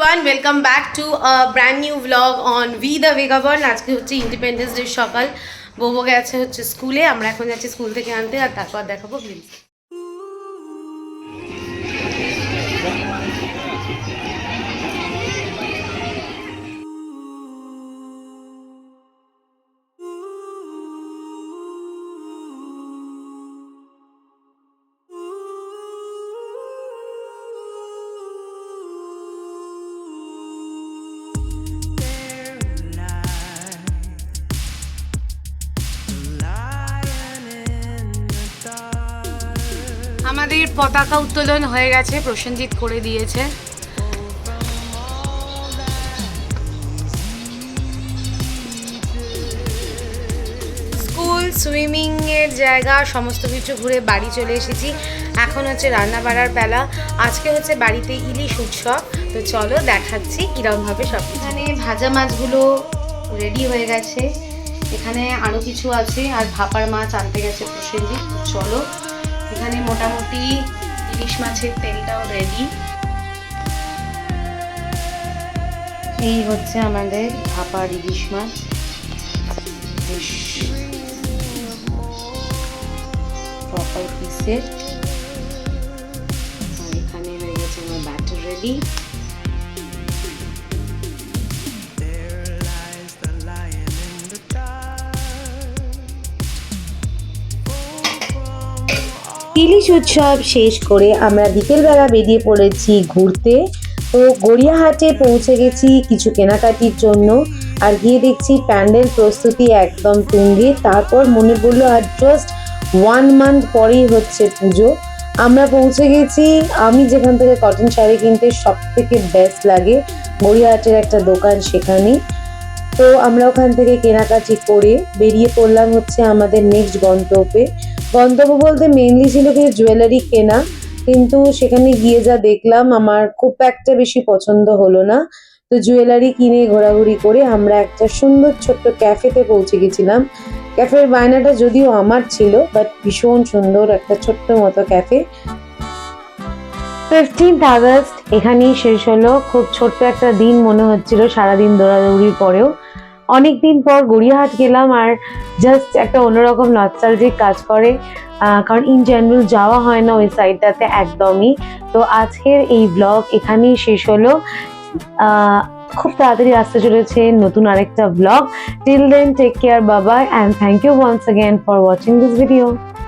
Welcome back to brand new blog on we the Vagaborn আজকে হচ্ছে independence day সকাল। বউ গেছে হচ্ছে স্কুলে, আমরা এখন যাচ্ছি স্কুল থেকে আনতে, আর তারপর দেখাবো আমাদের পতাকা উত্তোলন হয়ে গেছে, প্রসেনজিৎ করে দিয়েছে। স্কুল সুইমিং এর জায়গা, সমস্ত কিছু ঘুরে বাড়ি চলে এসেছি। এখন হচ্ছে রান্না বাড়ার বেলা। আজকে হচ্ছে বাড়িতে ইলিশ উৎসব। তো চলো দেখাচ্ছি কিরমভাবে সব এখানে ভাজা মাছগুলো রেডি হয়ে গেছে। এখানে আরও কিছু আছে, আর ভাপার মাছ আনতে গেছে প্রসেনজিৎ। চলো মাছের তেলটাও রেডি এই হচ্ছে আমাদের ভাপার ইলিশ মাছ। প্রপার পিসের এখানে হয়ে গেছে আমার ব্যাটার রেডি ইলিশ উৎসব শেষ করে আমরা বিকেলবেলা বেরিয়ে পড়েছি ঘুরতে। তো গড়িয়াহাটে পৌঁছে গেছি কিছু কেনাকাটির জন্য। আর গিয়ে দেখছি প্যান্ডেল প্রস্তুতি একদম তুঙ্গে। তারপর মনে পড়ল আর জাস্ট ওয়ান মান্থ পরেই হচ্ছে পুজো। আমরা পৌঁছে গেছি। আমি যেখান থেকে কটন শাড়ি কিনতে সব থেকে বেস্ট লাগে, গড়িয়াহাটের একটা দোকান সেখানেই তো আমরা ওখান থেকে কেনাকাটি করে বেরিয়ে পড়লাম হচ্ছে আমাদের নেক্সট গন্তব্যে। গন্তব্য বলতে মেনলি ছিল কিছু জুয়েলারি কেনা। কিন্তু সেখানে গিয়ে যা দেখলাম, আমার খুব একটা বেশি পছন্দ হলো না। তো জুয়েলারি কিনে ঘোরাঘুরি করে আমরা একটা সুন্দর ছোট্ট ক্যাফেতে পৌঁছে গেছিলাম। ক্যাফের বায়নাটা যদিও আমার ছিল বাট ভীষণ সুন্দর একটা ছোট্ট মতো ক্যাফে ফিফটিন্থ আগস্ট এখানেই শেষ হলো। খুব ছোট্ট একটা দিন মনে হচ্ছিল, সারাদিন দৌড়াদৌড়ির পরেও। অনেক দিন পর গড়িয়াহাট গেলাম আর জাস্ট একটা অন্যরকম নস্টালজিক কাজ করে। কারণ ইন জেনারেল যাওয়া হয় না ওই সাইডটাতে একদমই। তো আজকের এই ব্লগ এখানেই শেষ হলো। খুব তাড়াতাড়ি আসতে চলেছে নতুন আরেকটা blog till then take care বাবা and thank you once again for watching this video